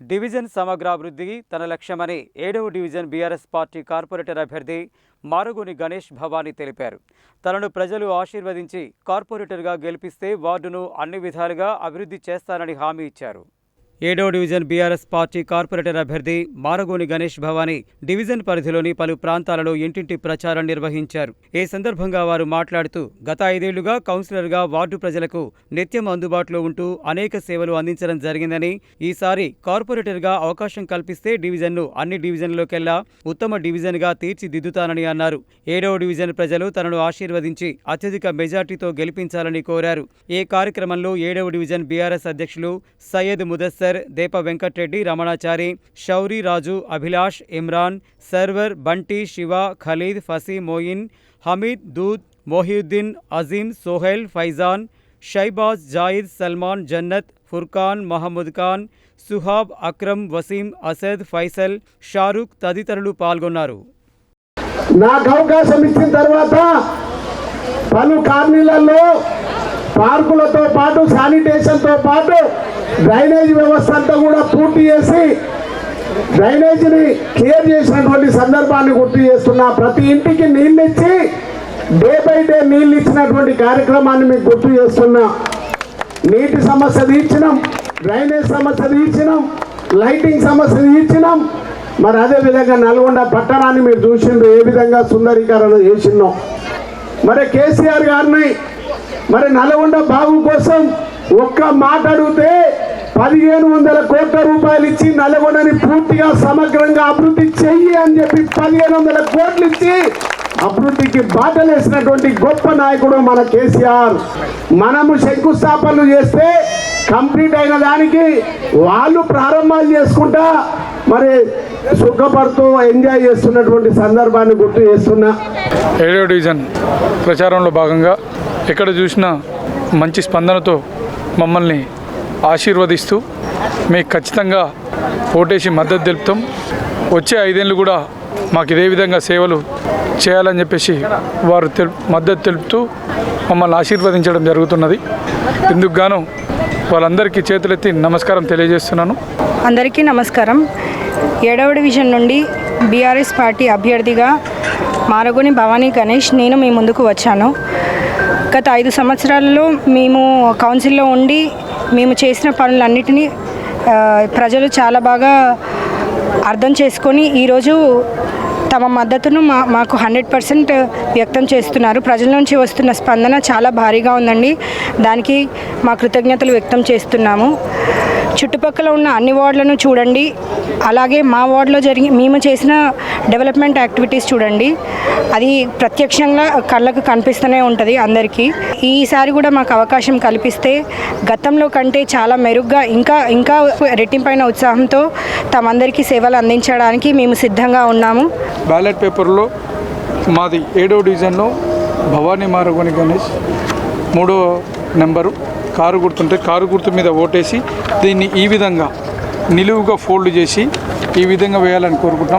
Division సమగ్రాభివృద్ధి తన లక్ష్యమని ఏడవ డివిజన్ బీఆర్ఎస్ పార్టీ కార్పొరేటర్ అభ్యర్థి మారుగుని గణేష్ భవానీ తెలిపారు. తనను ప్రజలు ఆశీర్వదించి కార్పొరేటర్గా గెలిపిస్తే వార్డును అన్ని విధాలుగా అభివృద్ధి చేస్తానని హామీ ఇచ్చారు. ఏడో డివిజన్ బీఆర్ఎస్ పార్టీ కార్పొరేటర్ అభ్యర్థి మారగోని గణేష్ భవానీ డివిజన్ పరిధిలోని పలు ప్రాంతాలలో ఇంటింటి ప్రచారం నిర్వహించారు. ఈ సందర్భంగా వారు మాట్లాడుతూ గత ఐదేళ్ళుగా కౌన్సిలర్గా వార్డు ప్రజలకు నిత్యం అందుబాటులో ఉంటూ అనేక సేవలు అందించడం జరిగిందని ఈసారి కార్పొరేటర్గా అవకాశం కల్పిస్తే డివిజన్ను అన్ని డివిజన్లలోకెల్లా ఉత్తమ డివిజన్గా తీర్చిదిద్దుతానని అన్నారు. ఏడవ డివిజన్ ప్రజలు తనను ఆశీర్వదించి అత్యధిక మెజార్టీతో గెలిపించాలని కోరారు. ఈ కార్యక్రమంలో ఏడవ డివిజన్ బీఆర్ఎస్ అధ్యక్షులు సయ్యద్ ముదస్సర్ దేప వెంకట్రెడ్డి రమణాచారి షౌరి రాజు అభిలాష్ ఇమ్రాన్ సర్వర్ బంటి శివ ఖలీద్ ఫసీ మోయిన్ హమీద్ దూద్ మోహియుద్దీన్ అజీం సోహెల్ ఫైజాన్ షైబాజ్ జాయిద్ సల్మాన్ జన్నత్ ఫుర్ఖాన్ మహమ్మద్ ఖాన్ సుహాబ్ అక్రమ్ వసీం అసద్ ఫైసల్ షారుఖ్ తదితరులు పాల్గొన్నారు. నాకు అవకాశం ఇచ్చిన తర్వాత పలు కాలనీలలో పార్కులతో పాటు శానిటేషన్తో పాటు డ్రైనేజ్ వ్యవస్థ అంతా కూడా పూర్తి చేసి డ్రైనేజీని క్లియర్ చేసినటువంటి సందర్భాన్ని గుర్తు చేస్తున్నా. ప్రతి ఇంటికి నీళ్ళు ఇచ్చి డే బై డే నీళ్ళు ఇచ్చినటువంటి కార్యక్రమాన్ని మీకు గుర్తు చేస్తున్నా. నీటి సమస్య తీర్చినాం డ్రైనేజ్ సమస్య తీర్చినాం లైటింగ్ సమస్య తీర్చినాం. మరి అదేవిధంగా నల్గొండ పట్టణాన్ని మీరు చూసిండ్రు ఏ విధంగా సుందరీకరణ చేసినాం మరి కేసీఆర్ గారిని మరి నల్గొండ బాబు కోసం ఒక్క మాట అడిగితే పదిహేను వందల కోట్ల రూపాయలు ఇచ్చి నల్గొండని పూర్తిగా సమగ్రంగా అభివృద్ధి చెయ్యి అని చెప్పి పదిహేను వందల కోట్లు ఇచ్చి అభివృద్ధికి బాటలేసినటువంటి గొప్ప నాయకుడు మన కేసీఆర్. మనము శంకుస్థాపనలు చేస్తే కంప్లీట్ అయిన దానికి వాళ్ళు ప్రారంభాలు చేసుకుంటా మరి సుఖపడుతూ ఎంజాయ్ చేస్తున్నటువంటి సందర్భాన్ని గుర్తు చేస్తున్నా. రేడియో డివిజన్ ప్రచారంలో భాగంగా ఎక్కడ చూసినా మంచి స్పందనతో మమ్మల్ని ఆశీర్వదిస్తూ మీకు ఖచ్చితంగా ఓటేసి మద్దతు తెలుపుతాం. వచ్చే ఐదేళ్ళు కూడా మాకు ఇదే విధంగా సేవలు చేయాలని చెప్పేసి వారు తెలు మద్దతు తెలుపుతూ మమ్మల్ని ఆశీర్వదించడం జరుగుతున్నది. ఇందుకు గాను వాళ్ళందరికీ చేతులెత్తి నమస్కారం తెలియజేస్తున్నాను. అందరికీ నమస్కారం. ఏడవ డివిజన్ నుండి బీఆర్ఎస్ పార్టీ అభ్యర్థిగా మారగోని భవానీ గణేష్ నేను మీ ముందుకు వచ్చాను. గత ఐదు సంవత్సరాలలో మేము కౌన్సిల్లో ఉండి మేము చేసిన పనులన్నిటినీ ప్రజలు చాలా బాగా అర్థం చేసుకొని ఈరోజు తమ మద్దతును మా మాకు హండ్రెడ్ పర్సెంట్ వ్యక్తం చేస్తున్నారు. ప్రజల నుంచి వస్తున్న స్పందన చాలా భారీగా ఉందండి. దానికి మా కృతజ్ఞతలు వ్యక్తం చేస్తున్నాము. చుట్టుపక్కల ఉన్న అన్ని వార్డులను చూడండి. అలాగే మా వార్డులో జరిగి మేము చేసిన డెవలప్మెంట్ యాక్టివిటీస్ చూడండి. అది ప్రత్యక్షంగా కళ్ళకు కనిపిస్తూనే ఉంటుంది అందరికీ. ఈసారి కూడా మాకు అవకాశం కల్పిస్తే గతంలో కంటే చాలా మెరుగ్గా ఇంకా ఇంకా రెట్టింపైన ఉత్సాహంతో తమందరికీ సేవలు అందించడానికి మేము సిద్ధంగా ఉన్నాము. బ్యాలెట్ పేపర్లో మాది ఏడో డివిజన్లో భవానీ మారగోని గణేష్ మూడో నెంబరు కారు గుర్తుంటే కారు గుర్తు మీద ఓటేసి దీన్ని ఈ విధంగా నిలువుగా ఫోల్డ్ చేసి ఈ విధంగా వేయాలని కోరుకుంటున్నాం.